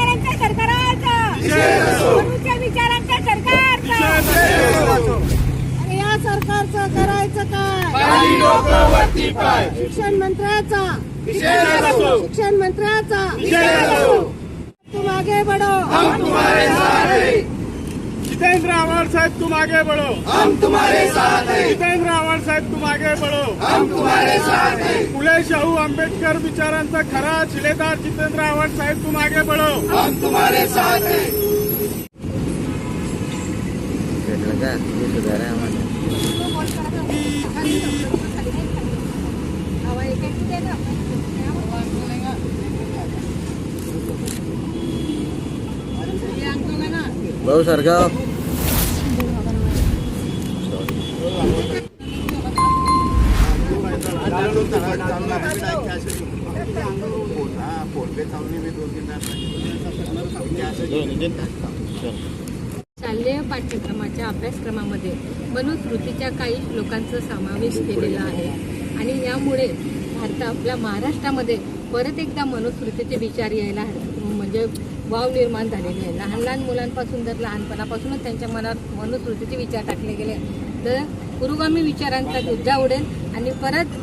विचारांचा सरकार विचारांच्या सरकारचा. अरे या सरकारचं करायचं काय? शिक्षण मंत्र्याचा. शिक्षण मंत्र्याचा. तू मागे बडो जितेंद्र आव्हाड साहेब तुम आगे बढ़ो हम तुम्हारे साथ हैं। जितेंद्र आव्हाड साहेब तुम आगे बढ़ो हम तुम्हारे साथ हैं। फुले शाहू आंबेडकर विचारांचा खरा शिलेदार जितेंद्र आव्हाड साहेब तुम आगे बढ़ो हम तुम्हारे साथ हैं। ते भाऊ सरगाव शालेय पाठ्यक्रमाच्या अभ्यासक्रमामध्ये मनुस्मृतीच्या काही श्लोकांचा समावेश केलेला आहे. आणि यामुळे भारत आपल्या महाराष्ट्रामध्ये परत एकदा मनुस्मृतीचे विचार यायला म्हणजे वाव निर्माण झालेली आहे. लहान लहान मुलांपासून जर लहानपणापासूनच त्यांच्या मनात मनुस्मृतीचे विचार टाकले गेले. तर पुरोगामी विचारांचा उर्जा उडेल आणि परत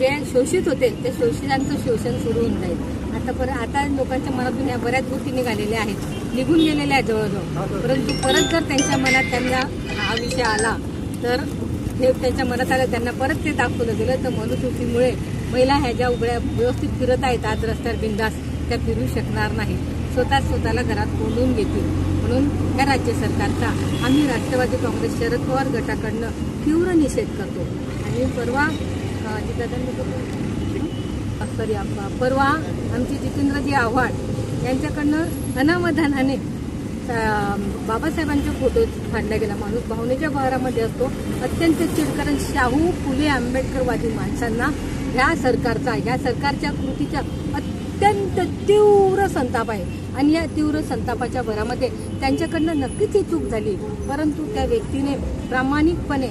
जे शोषित होते ते शोषितांचं शोषण सुरू होऊन जाईल. आता परत आता लोकांच्या मनातून या बऱ्याच गोष्टी निघालेल्या आहेत. निघून गेलेल्या आहेत जवळजवळ. परंतु परत जर त्यांच्या मनात त्यांना हा विषय आला तर हे त्यांच्या मनात आलं त्यांना परत ते दाखवलं गेलं तर मनुस्मृतीमुळे महिला ह्या ज्या उघड्या व्यवस्थित फिरत आहेत आज रस्त्यावर बिंदास त्या फिरू शकणार नाही स्वतः स्वतःला घरात कोंडून घेतील. म्हणून या राज्य सरकारचा आम्ही राष्ट्रवादी काँग्रेस शरद पवार गटाकडनं तीव्र निषेध करतो. आणि परवा सॉरी परवा आमचे जितेंद्रजी आव्हाड यांच्याकडनं अनावधानाने बाबासाहेबांचे फोटो फाडला गेला माणूस भावनेच्या बहारामध्ये असतो. अत्यंत चिडकरण शाहू फुले आंबेडकरवादी माणसांना ह्या सरकारचा ह्या सरकारच्या कृतीचा अत्यंत तीव्र संताप आहे. आणि या तीव्र संतापाच्या भरामध्ये त्यांच्याकडनं नक्कीच ही चूक झाली. परंतु त्या व्यक्तीने प्रामाणिकपणे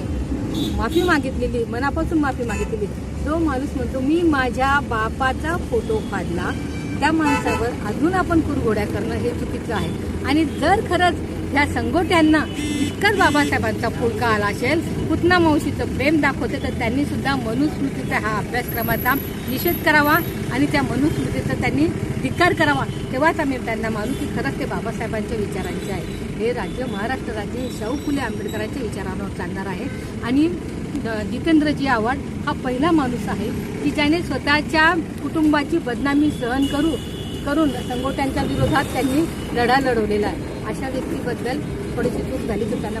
माफी मागितलेली मनापासून माफी मागितलेली. तो माणूस म्हणतो मी माझ्या बापाचा फोटो काढला त्या माणसावर अजून आपण कुरघोड्या करणं हे चुकीचं आहे. आणि जर खरंच ह्या संगोट्यांना इतकाच बाबासाहेबांचा फुलका आला असेल पुतना मावशीचं प्रेम दाखवते तर त्यांनी सुद्धा मनुस्मृतीचा हा अभ्यासक्रमाचा निषेध करावा आणि त्या मनुस्मृतीचा त्यांनी धिक्कार करावा. तेव्हाच आम्ही त्यांना मानू की खरंच ते बाबासाहेबांच्या विचारांचे आहे हे राज्य महाराष्ट्र राज्य हे शाहू फुले आंबेडकरांच्या विचारांवर चालणार आहे. आणि जितेंद्रजी आव्हाड हा पहिला माणूस आहे की ज्याने स्वतःच्या कुटुंबाची बदनामी सहन करू करून संगोट्यांच्या विरोधात त्यांनी लढा लढवलेला आहे. अशा व्यक्तीबद्दल थोडीशी चूक झाली तर त्यांना